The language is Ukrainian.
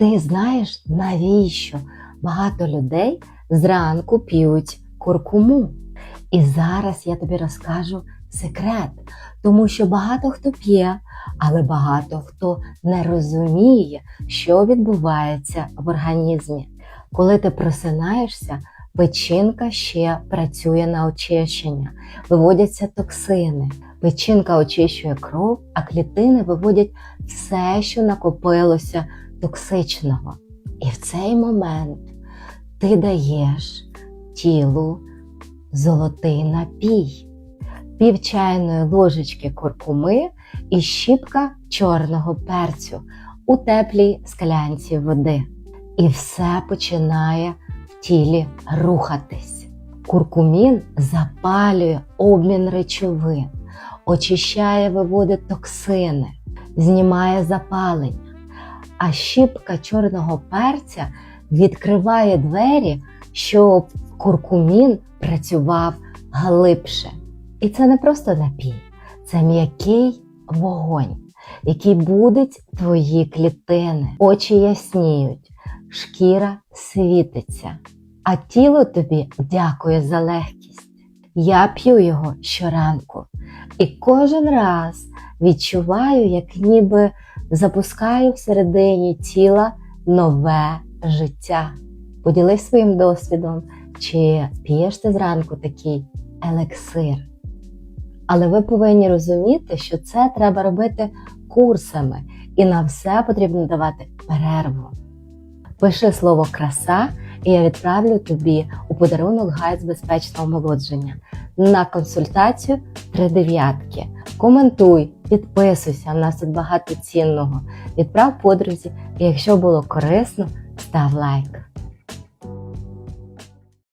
Ти знаєш, навіщо багато людей зранку п'ють куркуму? І зараз я тобі розкажу секрет, тому що багато хто п'є, але багато хто не розуміє, що відбувається в організмі. Коли ти просинаєшся, печінка ще працює на очищення, виводяться токсини. Печінка очищує кров, а клітини виводять все, що накопилося токсичного. І в цей момент ти даєш тілу золотий напій, пів чайної ложечки куркуми і щіпка чорного перцю у теплій склянці води. І все починає в тілі рухатись. Куркумін запалює обмін речовин, очищає, виводить токсини, знімає запалення. А щіпка чорного перця відкриває двері, щоб куркумін працював глибше. І це не просто напій, це м'який вогонь, який будить твої клітини, очі ясніють, шкіра світиться, а тіло тобі дякує за легкість. Я п'ю його щоранку і кожен раз відчуваю, як ніби запускаю всередині тіла нове життя. Поділись своїм досвідом, чи п'єш ти зранку такий елексир. Але ви повинні розуміти, що це треба робити курсами, і на все потрібно давати перерву. Пиши слово краса, і я відправлю тобі у подарунок гайд з безпечного омолодження на консультацію три дев'ятки. Коментуй, підписуйся, у нас тут багато цінного. Відправ подрузі, і якщо було корисно, став лайк.